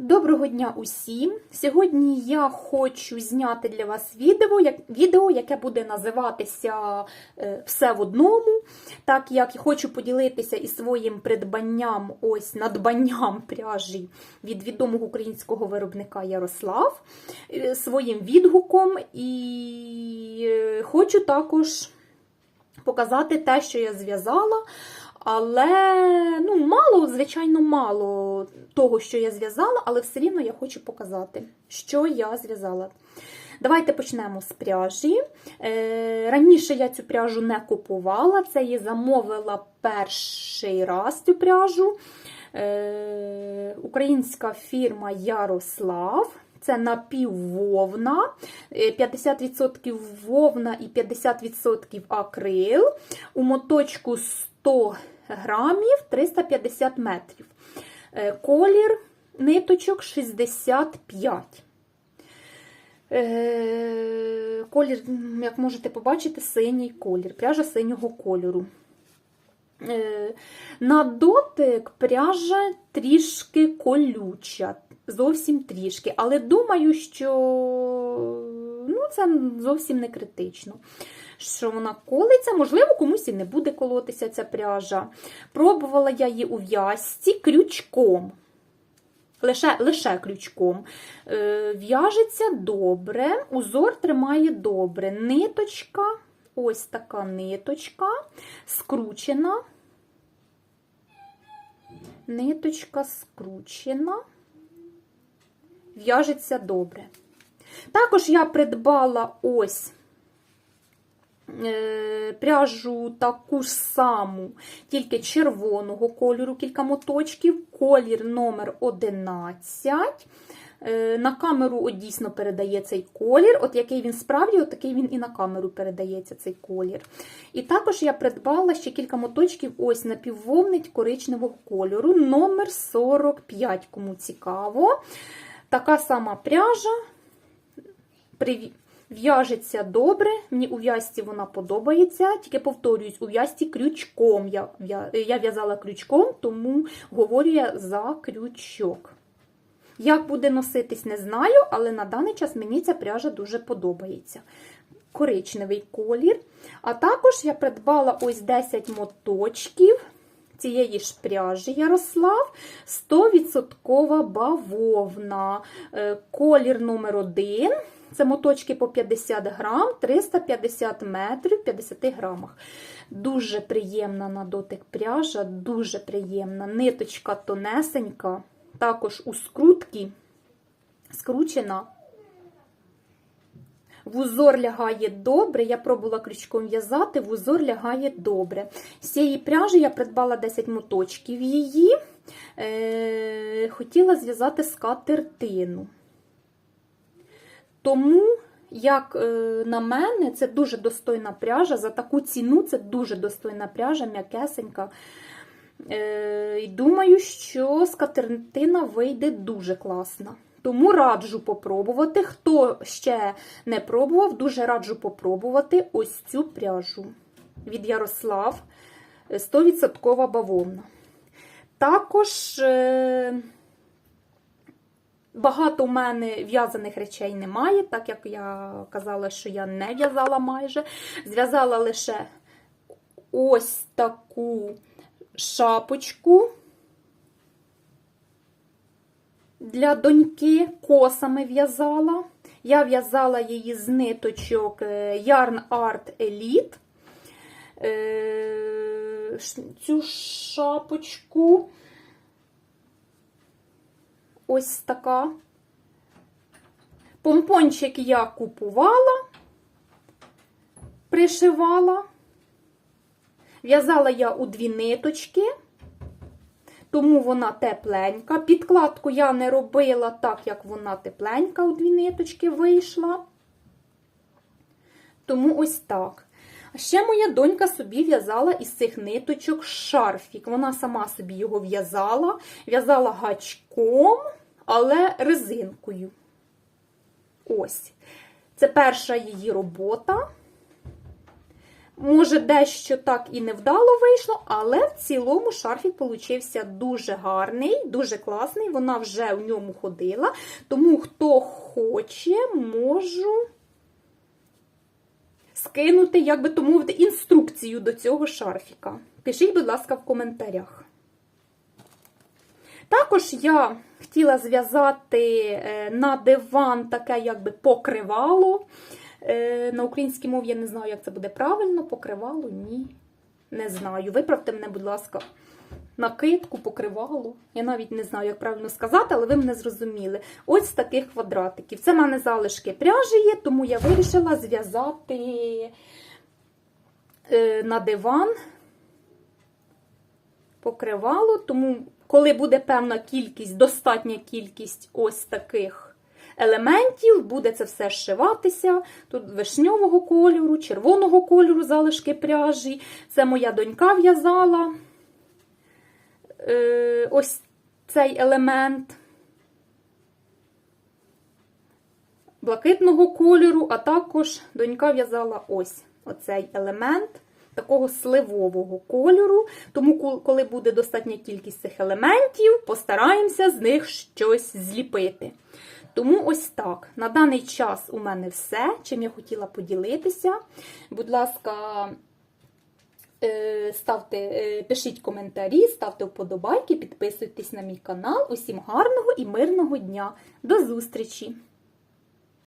Доброго дня усім! Сьогодні я хочу зняти для вас відео, як, відео яке буде називатися е, Все в одному. Так як хочу поділитися із своїм придбанням, ось надбанням пряжі від відомого українського виробника Ярослав, е, своїм відгуком, і е, хочу також показати те, що я зв'язала. Але ну, мало, звичайно, мало того, що я зв'язала, але все рівно я хочу показати, що я зв'язала. Давайте почнемо з пряжі. Е, раніше я цю пряжу не купувала, це я замовила перший раз цю пряжу. Е, українська фірма Ярослав. Це напіввовна, е, 50% вовна і 50% акрил. У моточку 100 грамів 350 метрів. Е, Колір ниточок 65. Е, Колір, як можете побачити, синій колір, пряжа синього кольору. Е, На дотик пряжа трішки колюча, зовсім трішки, але думаю, що ну, це зовсім не критично. Що вона колиться, можливо, комусь і не буде колотися ця пряжа. Пробувала я її у в'язці крючком. Лише лише крючком. Е, В'яжеться добре, узор тримає добре. Ниточка, ось така ниточка, скручена. Ниточка скручена, в'яжеться добре. Також я придбала ось пряжу таку ж саму, тільки червоного кольору, кілька моточків, колір номер 11. Е, На камеру от дійсно передає цей колір, от який він справді, от такий він і на камеру передається цей колір. І також я придбала ще кілька моточків ось напіввовнить коричневого кольору, номер 45, кому цікаво. Така сама пряжа. Приві- В'яжеться добре, мені у в'язці вона подобається, тільки повторююсь, у в'язці крючком. Я я в'язала крючком, тому говорю я за крючок. Як буде носитись, не знаю, але на даний час мені ця пряжа дуже подобається. Коричневий колір. А також я придбала ось 10 моточків цієї ж пряжі Ярослав. 100% бавовна. Е, Колір номер 1. Це моточки по 50 грам, 350 метрів в 50 грамах. Дуже приємна на дотик пряжа, дуже приємна. Ниточка тонесенька, також у скрутці скручена. Вузор лягає добре, я пробувала крючком в'язати, вузор лягає добре. З цієї пряжі я придбала 10 моточків її. Е, хотіла зв'язати скатертину. Тому, як е, на мене, це дуже достойна пряжа. За таку ціну це дуже достойна пряжа, м'якесенька. Е, І думаю, що скатертина вийде дуже класна. Тому раджу попробувати. Хто ще не пробував, дуже раджу попробувати ось цю пряжу від Ярослав 100% бавовна. Також е, багато у мене в'язаних речей немає, так як я казала, що я не в'язала майже. Зв'язала лише ось таку шапочку для доньки косами в'язала. Я в'язала її з ниточок е, Yarn Art Elite. Е, Цю шапочку. Ось така. Помпончик я купувала, пришивала. В'язала я у дві ниточки тому вона тепленька. Підкладку я не робила так, як вона тепленька, у дві ниточки вийшла. Тому ось так. А ще моя донька собі в'язала із цих ниточок шарфік. Вона сама собі його в'язала, в'язала гачком, але резинкою. Ось. Це перша її робота. Може, дещо так і невдало вийшло, але в цілому шарфік получився дуже гарний, дуже класний. Вона вже в ньому ходила. Тому, хто хоче, можу скинути, як би то мовити, інструкцію до цього шарфіка. Пишіть, будь ласка, в коментарях. Також я хотіла зв'язати е, на диван таке якби покривало. Е, На українській мові я не знаю, як це буде правильно. Покривало? Ні. Не знаю. Виправте мене, будь ласка, накидку, покривало. Я навіть не знаю, як правильно сказати, але ви мене зрозуміли. Ось таких квадратиків. Це в мене залишки пряжі є, тому я вирішила зв'язати е, на диван покривало. Тому, коли буде певна кількість, достатня кількість ось таких елементів, буде це все зшиватися. Тут вишньового кольору, червоного кольору залишки пряжі. Це моя донька в'язала. Е, ось цей елемент блакитного кольору, а також донька в'язала ось оцей елемент такого сливового кольору. Тому, коли буде достатня кількість цих елементів, постараємося з них щось зліпити. Тому ось так. На даний час у мене все, чим я хотіла поділитися. Будь ласка, е, ставте, е, пишіть коментарі, ставте вподобайки, підписуйтесь на мій канал. Усім гарного і мирного дня. До зустрічі!